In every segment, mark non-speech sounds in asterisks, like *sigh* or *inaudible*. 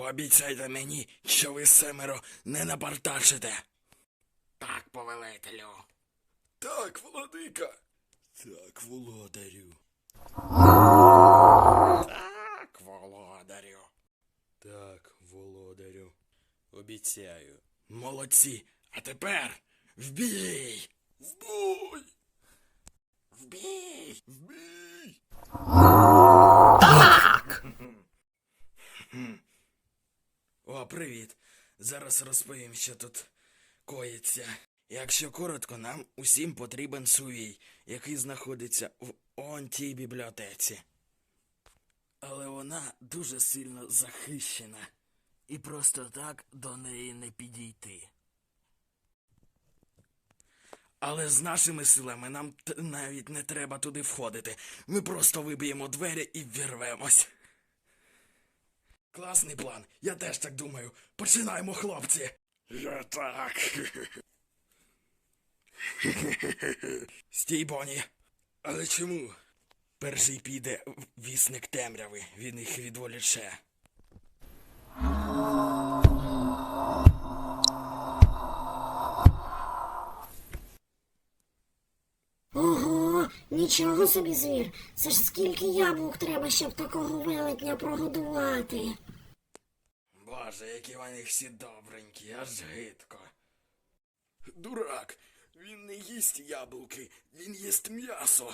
Пообіцяйте мені, що ви семеро не напартачите. Так, повелителю. Так, владика. Так, володарю. Так, володарю. Так, володарю. Обіцяю. Молодці. А тепер в бій! В бой! В бій! В бій! Так! О, привіт. Зараз розповім, що тут коїться. Якщо коротко, нам усім потрібен сувій, який знаходиться в он тій бібліотеці. Але вона дуже сильно захищена. І просто так до неї не підійти. Але з нашими силами нам навіть не треба туди входити. Ми просто виб'ємо двері і ввірвемось. Класний план. Я теж так думаю. Починаємо, хлопці. Я так. Стій, Бонні. Але чому? Перший піде вісник темряви, він їх відволіче. Ого, нічого собі звір. Це ж скільки яблук треба, щоб такого велетня прогодувати. Боже, які вони всі добренькі, аж гидко. Дурак, він не їсть яблуки, він їсть м'ясо.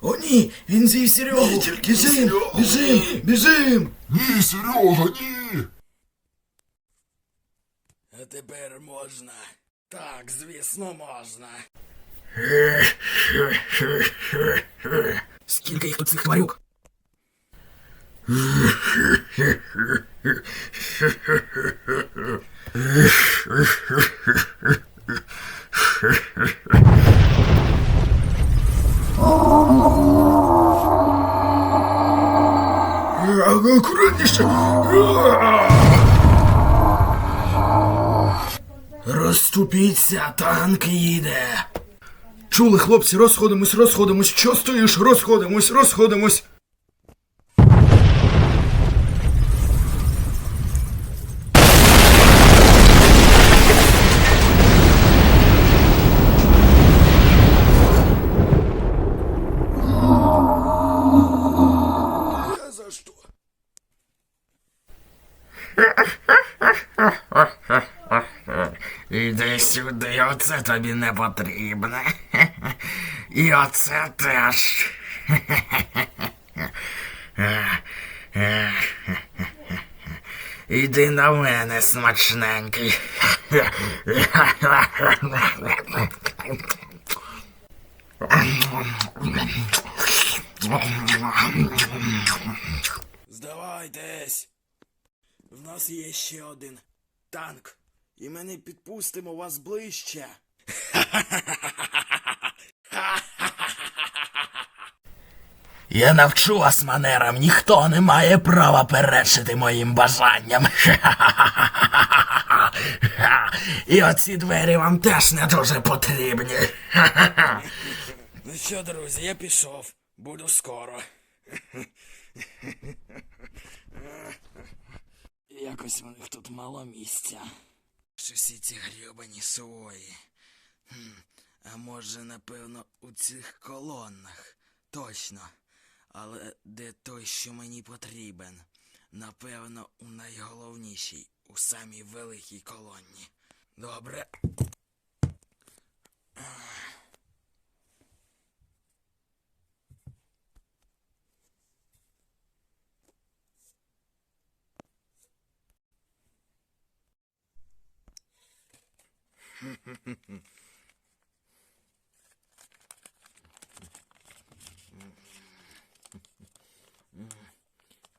О ні, він з'їв Серегу. Біжим, біжим, біжим. Ні, Серега, ні! А тепер можна. Так, звісно, можна. Скільки їх тут цих тварюк? *laughs* Акуратніше. Розступіться, танк їде. Чули, хлопці, розходимось, розходимось. Що стоїш? Розходимось, розходимось. Іди сюди, оце тобі не потрібне. І оце теж. Іди на мене, смачненький. Здавайтесь. В нас є ще один танк, і ми не підпустимо вас ближче. *laughs* Я навчу вас манерам, ніхто не має права перечити моїм бажанням. *laughs* І оці двері вам теж не дуже потрібні. *laughs* Ну що, друзі, я пішов. Буду скоро. Якось у мало місця. Всі ці грьобані свої. Хм, а може, напевно, у цих колоннах. Точно. Але де той, що мені потрібен? Напевно, у найголовнішій, у самій великій колонні. Добре.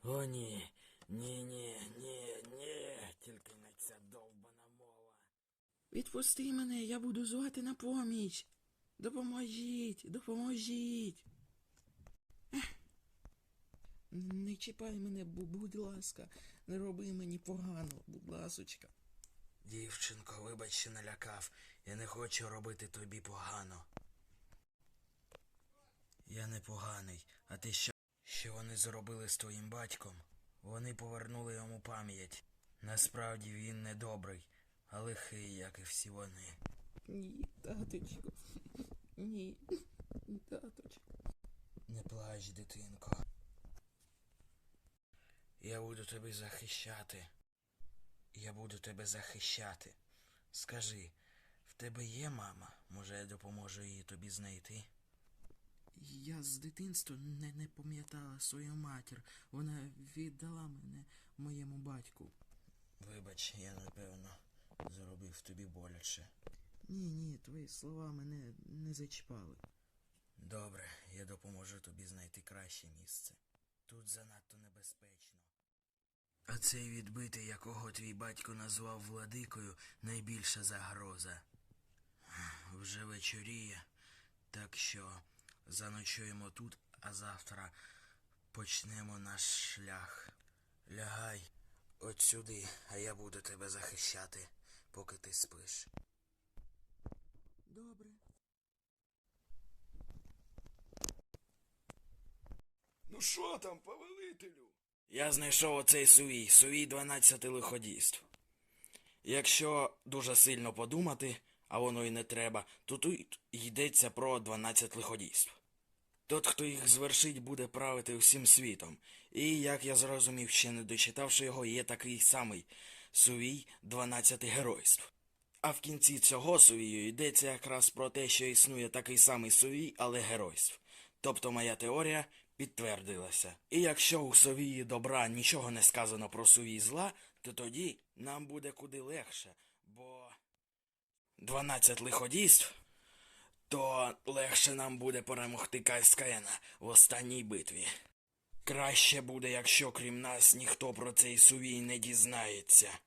О, ні. Ні, ні, ні, ні. Тільки не ця довбана мова. Відпусти мене, я буду звати на поміч. Допоможіть, допоможіть. Не чіпай мене, будь ласка, не роби мені погано, будь ласочка. Дівчинко, вибач, що налякав. Я не хочу робити тобі погано. Я не поганий, а ти що? Що вони зробили з твоїм батьком? Вони повернули йому пам'ять. Насправді він не добрий, а лихий, як і всі вони. Ні, таточку. Ні, таточку. Не плач, дитинко. Я буду тебе захищати. Я буду тебе захищати. Скажи, в тебе є мама? Може, я допоможу її тобі знайти? Я з дитинства не, не пам'ятала свою матір. Вона віддала мене моєму батьку. Вибач, я напевно зробив тобі боляче. Ні, ні, твої слова мене не зачіпали. Добре, я допоможу тобі знайти краще місце. Тут занадто небезпечно. А цей відбитий, якого твій батько назвав владикою, найбільша загроза. Вже вечоріє, так що заночуємо тут, а завтра почнемо наш шлях. Лягай от сюди, а я буду тебе захищати, поки ти спиш. Добре. Ну що там, повелителю? Я знайшов оцей сувій, сувій 12 лиходійств. Якщо дуже сильно подумати, а воно й не треба, то тут йдеться про 12 лиходійств. Тот, хто їх звершить, буде правити усім світом. І, як я зрозумів, ще не дочитавши його, є такий самий сувій 12 геройств. А в кінці цього сувію йдеться якраз про те, що існує такий самий сувій, але геройств. Тобто моя теорія підтвердилася. І якщо у совії добра нічого не сказано про сувій зла, то тоді нам буде куди легше, бо 12 лиходійств, то легше нам буде перемогти Кайскаена в останній битві. Краще буде, якщо крім нас ніхто про цей сувій не дізнається.